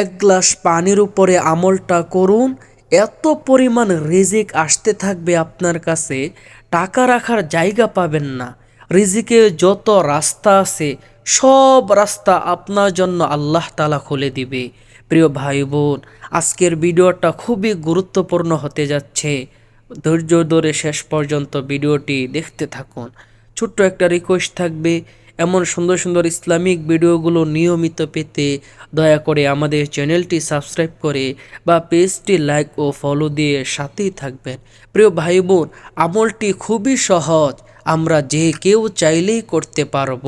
এক গ্লাস পানির উপরে আমলটা করুন। এত পরিমাণ রিজিক আসতে থাকবে আপনার কাছে, টাকা রাখার জায়গা পাবেন না। রিজিকে যত রাস্তা আছে, সব রাস্তা আপনার জন্য আল্লাহ তালা খুলে দিবে। প্রিয় ভাই বোন আজকের ভিডিওটা খুবই গুরুত্বপূর্ণ হতে যাচ্ছে। ধৈর্য ধরে শেষ পর্যন্ত ভিডিওটি দেখতে থাকুন। ছোট্ট একটা রিকোয়েস্ট থাকবে এমন সুন্দর সুন্দর ইসলামিক ভিডিওগুলো নিয়মিত পেতে দয়া করে আমাদের চ্যানেলটি সাবস্ক্রাইব করে বা পেজটি লাইক ও ফলো দিয়ে সাথেই থাকবেন। প্রিয় ভাই বোন আমলটি খুবই সহজ। আমরা যে কেউ চাইলেই করতে পারব।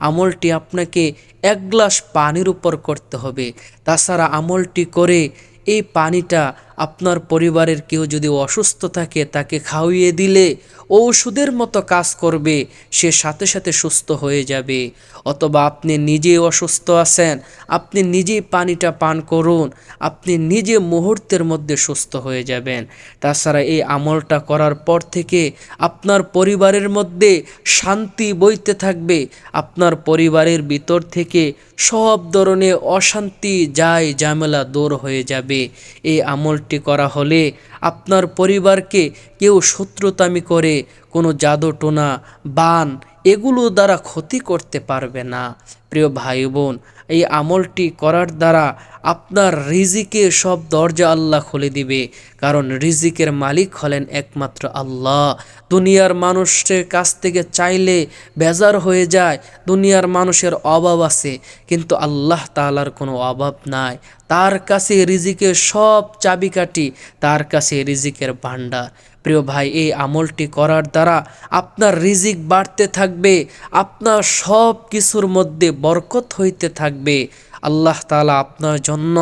আমলটি আপনাকে এক গ্লাস পানির উপর করতে হবে। তাছাড়া আমলটি করে এই পানিটা আপনার পরিবারের কেউ যদি অসুস্থ থাকে, তাকে খাওয়িয়ে দিলে ঔষধের মতো কাজ করবে, সে সাথে সাথে সুস্থ হয়ে যাবে। অথবা আপনি নিজে অসুস্থ আছেন, আপনি নিজেই পানিটা পান করুন, আপনি নিজে মুহূর্তের মধ্যে সুস্থ হয়ে যাবেন। তাছাড়া এই আমলটা করার পর থেকে আপনার পরিবারের মধ্যে শান্তি বইতে থাকবে, আপনার পরিবারের ভিতর থেকে সব ধরনের অশান্তি যায় ঝামেলা দূর হয়ে যাবে। এই আমলটি করা হলে আপনার পরিবারকে কেউ শত্রুতামি করে, কোনো জাদুটোনা বান এগুলো দ্বারা ক্ষতি করতে পারবে না। প্রিয় ভাই বোন এই আমলটি করার দ্বারা আপনার রিজিকে সব দরজা আল্লাহ খুলে দিবে। কারণ রিজিকের মালিক হলেন একমাত্র আল্লাহ। দুনিয়ার মানুষের কাছ থেকে চাইলে বেজার হয়ে যায়, দুনিয়ার মানুষের অভাব আছে। কিন্তু আল্লাহ তালার কোনো অভাব নাই। তার কাছে রিজিকের সব চাবিকাঠি, তার কাছে রিজিকের ভাণ্ডার। প্রিয় ভাই, এই আমলটি করার দ্বারা আপনার রিজিক বাড়তে থাকবে, আপনার সব কিছুর মধ্যে বরকত হইতে থাকবে। আল্লাহ তালা আপনার জন্য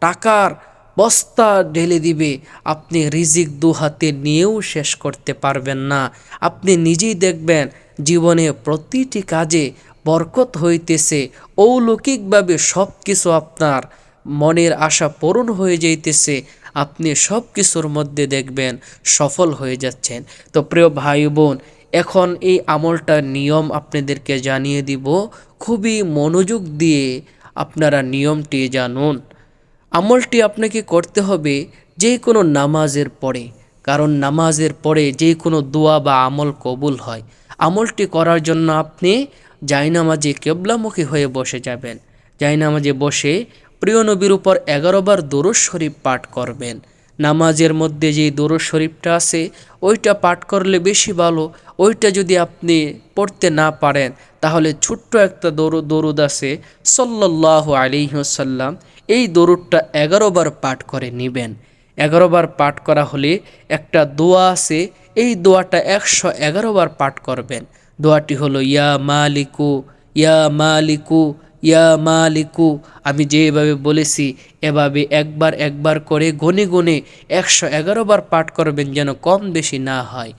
টাকার বস্তা ঢেলে দিবে। আপনি রিজিক দু হাতে নিয়েও শেষ করতে পারবেন না। আপনি নিজেই দেখবেন জীবনে প্রতিটি কাজে বরকত হইতেছে, অলৌকিকভাবে সব কিছু আপনার মনের আশা পূরণ হয়ে যাইতেছে। আপনি সব কিছুর মধ্যে দেখবেন সফল হয়ে যাচ্ছেন। তো প্রিয় ভাই বোন, এখন এই আমলটার নিয়ম আপনাদেরকে জানিয়ে দিব। খুবই মনোযোগ দিয়ে আপনারা নিয়মটি জানুন। আমলটি আপনাকে করতে হবে যে কোনো নামাজের পরে, কারণ নামাজের পরে যে কোনো দোয়া বা আমল কবুল হয়। আমলটি করার জন্য আপনি জায়নামাজে কেবলামুখী হয়ে বসে যাবেন। জায়নামাজে বসে প্রিয় নবীর উপর এগারোবার দরুদ শরীফ পাঠ করবেন। নামাজের মধ্যে যে দরুদ শরীফটা আছে, ওইটা পাঠ করলে বেশি ভালো। ওইটা যদি আপনি পড়তে না পারেন, তাহলে ছোট্ট একটা দরুদ দরুদ আছে সল্লাহ আলিহাসাল্লাম এই দরুদটা এগারোবার পাঠ করে নেবেন। এগারোবার পাঠ করা হলে একটা দোয়া আছে, এই দোয়াটা একশো এগারোবার পাঠ করবেন। দোয়াটি হলো, ইয়া মালিকু ইয়া মালিকু ইয়া মালিকু, আমি যেভাবে বলেছি, এভাবে একবার একবার করে গনে গনে একশো এগারো বার পাঠ করবেন যেন কম বেশি না হয়।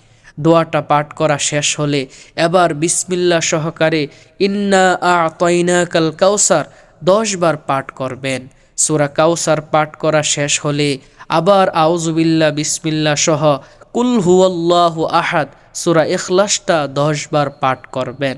দোয়াটা পাঠ করা শেষ হলে এবার বিসমিল্লা সহকারে ইন্না আ তৈনা কাল কাউসার দশ বার পাঠ করবেন। সুরা কাউসার পাঠ করা শেষ হলে আবার আউজুবিল্লা বিসমিল্লা সহ কুল হুয়াল্লাহ আহাদ সুরা এখলাসটা দশ বার পাঠ করবেন।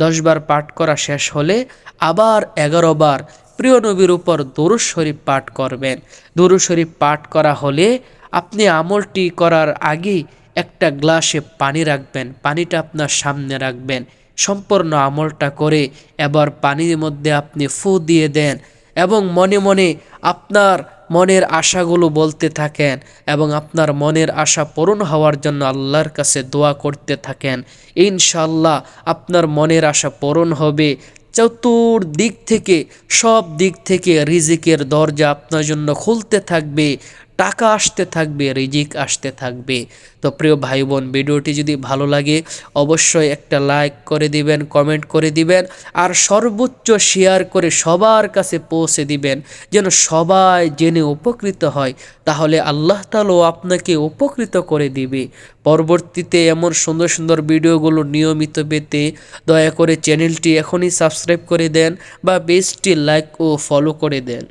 দশবার পাঠ করা শেষ হলে আবার এগারো বার প্রিয় নবীর উপর দরুদ শরীফ পাঠ করবেন। দরুদ শরীফ পাঠ করা হলে আপনি আমলটি করার আগেই একটা গ্লাসে পানি রাখবেন, পানিটা আপনার সামনে রাখবেন। সম্পূর্ণ আমলটা করে এবার পানির মধ্যে আপনি ফু দিয়ে দেন এবং মনে মনে আপনার মনের আশাগুলো বলতে থাকেন এবং আপনার মনের আশা পূরণ হওয়ার জন্য আল্লাহর কাছে দোয়া করতে থাকেন। ইনশাল্লাহ আপনার মনের আশা পূরণ হবে। চতুর্দিক থেকে, সব দিক থেকে রিজিকের দরজা আপনার জন্য খুলতে থাকবে। টাকা আসতে থাকবে, রিজিক আসতে থাকবে। তো প্রিয় ভাই বোন ভিডিওটি যদি ভালো লাগে, অবশ্যই একটা লাইক করে দিবেন, কমেন্ট করে দিবেন, আর সর্বোচ্চ শেয়ার করে সবার কাছে পৌঁছে দিবেন, যেন সবাই জেনে উপকৃত হয়। তাহলে আল্লাহ তালও আপনাকে উপকৃত করে দিবে। পরবর্তীতে এমন সুন্দর সুন্দর ভিডিওগুলো নিয়মিত পেতে দয়া করে চ্যানেলটি এখনই সাবস্ক্রাইব করে দেন বা পেজটি লাইক ও ফলো করে দেন।